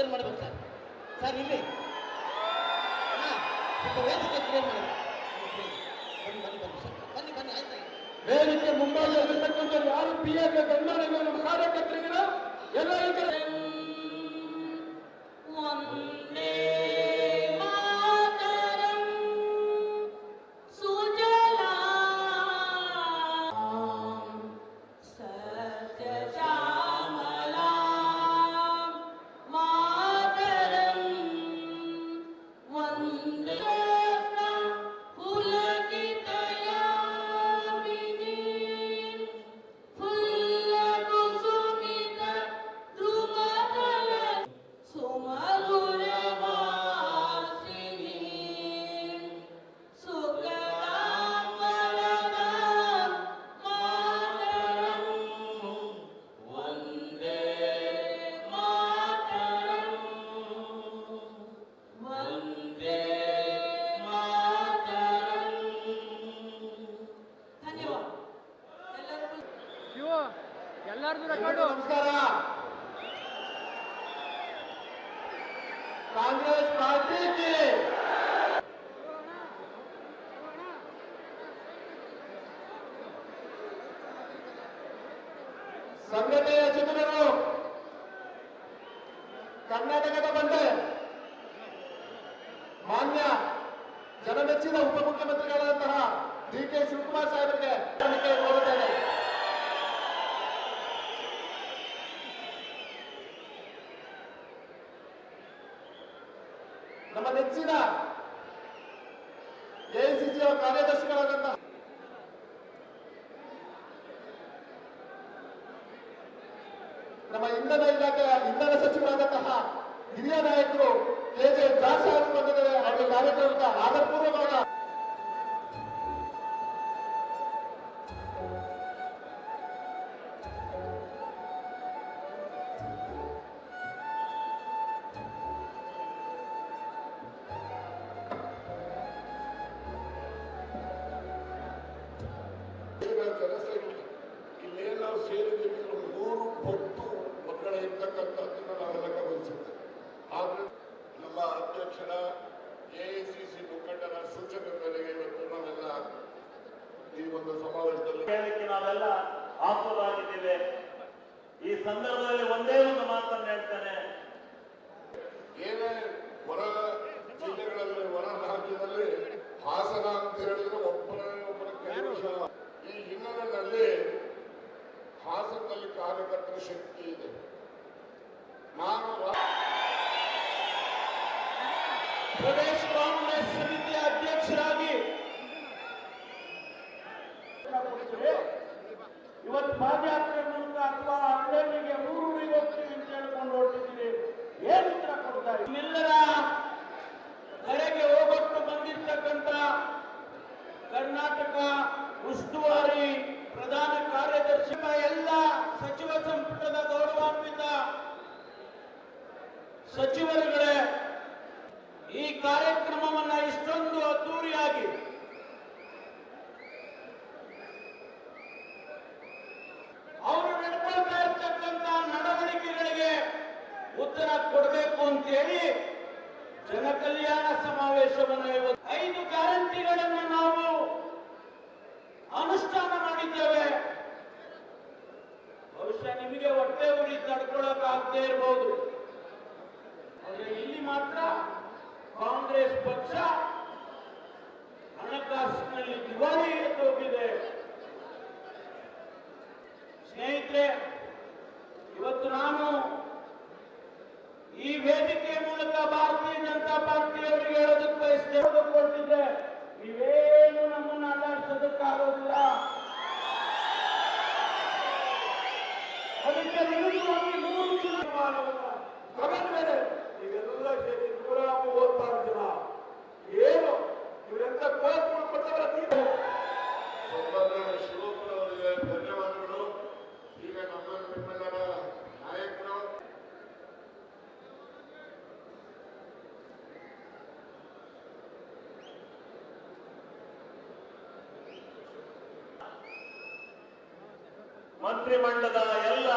ಎಲ್ಲ ವೇದಿಕೆ ಸ್ವಲ್ಪ ಕ್ಲಿಯರ್ ಮಾಡ್ಬೇಕು ಸರ್ ಸರ್ ಇಲ್ಲಿ ಹಾ, ಸ್ವಲ್ಪ ವೇದಿಕೆ ಕ್ಲಿಯರ್ ಮಾಡಬೇಕು ಬನ್ನಿ ಬನ್ನಿ ಬನ್ನಿ ಸರ್ ಬನ್ನಿ ಬನ್ನಿ ಆಯ್ತು ಆಯ್ತು. ವೇದಿಕೆ ಮುಂಭಾಗದಲ್ಲಿರ್ತಕ್ಕಂಥ ಯಾರು ಪಿ ಎ ಗಣ್ಯರಿಗೆ ನಮ್ಮ ಕಾರ್ಯಕರ್ತರಿಗಿನ ನಮಸ್ಕಾರ. ಕಾಂಗ್ರೆಸ್ ಪಾರ್ಟಿಗೆ ಸಂಘಟನೆಯ ಚಿತ್ರಗಳು ಕರ್ನಾಟಕದ ಬಂದೆ ಮಾನ್ಯ ಜನಮೆಚ್ಚಿದ ಉಪಮುಖ್ಯಮಂತ್ರಿಗಳಾದಂತಹ ಡಿ ಕೆ ಶಿವಕುಮಾರ್ ಸಾಹೇಬರಿಗೆ ಕೋರುತ್ತೇನೆ ನೆಚ್ಚಿನ ಎಐಸಿಸಿಯ ಕಾರ್ಯದರ್ಶಿಗಳಾದಂತಹ ನಮ್ಮ ಇಂಧನ ಇಲಾಖೆಯ ಇಂಧನ ಸಚಿವರಾದಂತಹ ಹಿರಿಯ ನಾಯಕರು ಕೆ ಜೆ ಜಾರ್ಜ್ ಅವರು ಬಂದಿದ್ದಾರೆ ಅವರ ಕಾರ್ಯಕ್ರಮದ ಆಧಾರಪೂರ್ವಕವಾದ ಇನ್ನೇನು ನಾವು ಸೇರಿದ್ದೀವಿ ಒಂದು ನೂರು ಪಟ್ಟು ಮಕ್ಕಳ ಇರ್ತಕ್ಕಂಥದ್ದನ್ನು ನಾವೆಲ್ಲ ಗಮನಿಸುತ್ತೇವೆ ಆದ್ರೆ ನಮ್ಮ ಅಧ್ಯಕ್ಷರ ಎಐಸಿಸಿ ಮುಖಂಡರ ಸೂಚನೆ ಮೇರೆಗೆ ಇವತ್ತು ನಾವೆಲ್ಲ ಈ ಒಂದು ಸಮಾವೇಶದಲ್ಲಿ ನಾವೆಲ್ಲ ಆತುರಾಗಿದ್ದೇವೆ ಈ ಸಂದರ್ಭದಲ್ಲಿ ಒಂದೇ ಒಂದು ಮಾತನ್ನು ಹೇಳ್ತೇನೆ. ಏನೇ ಸಚಿವರುಗಳೇ, ಈ ಕಾರ್ಯಕ್ರಮವನ್ನ ಇಷ್ಟೊಂದು ಅದ್ದೂರಿಯಾಗಿ ಅವರು ನಡ್ಕೊಳ್ತಾ ಇರ್ತಕ್ಕಂಥ ನಡವಳಿಕೆಗಳಿಗೆ ಉತ್ತರ ಕೊಡಬೇಕು ಅಂತೇಳಿ ಜನಕಲ್ಯಾಣ ಸಮಾವೇಶವನ್ನು ಇವತ್ತು ಐದು ಗ್ಯಾರಂಟಿಗಳನ್ನು ನಾವು ಅನುಷ್ಠಾನ ಮಾಡಿದ್ದೇವೆ. ಬಹುಶಃ ನಿಮಗೆ ಹೊಟ್ಟೆ ಉರಿ ತಡ್ಕೊಳಕ್ ಆಗದೆ ಇರಬಹುದು ಇಲ್ಲಿ ಮಾತ್ರ ಕಾಂಗ್ರೆಸ್ ಪಕ್ಷ ಹಣಕಾಸಿನಲ್ಲಿ ದಿವಾಳಿ ಎದ್ದೋಗಿದೆ ಸ್ನೇಹಿತರೆ, ಇವತ್ತು ನಾನು ಈ ವೇದಿಕೆ ಮೂಲಕ ಭಾರತೀಯ ಜನತಾ ಪಾರ್ಟಿಯವರಿಗೆ ಹೇಳೋದಕ್ಕೆ ಬಯಸ್ತೇವೆ ಕೊಟ್ಟಿದೆ ನೀವೇನು ನಮ್ಮನ್ನು ಅಲ್ಲಾಡ್ಸೋದಕ್ಕಾಗೋದಿಲ್ಲ ಅದಕ್ಕೆ ವಿರುದ್ಧವಾಗಿ ಮೂರು ಚುನಾವಣೆಗಳನ್ನ ತಗೊಂಡ ಮೇಲೆ ನೀವೆಲ್ಲ ಸೇರಿ ನೂರ ಜನ. ಏನು? ಅವರಿಗೆ ಧನ್ಯವಾದಗಳು. ಈಗ ನಮ್ಮ ಮಂತ್ರಿಮಂಡಲದ ಎಲ್ಲ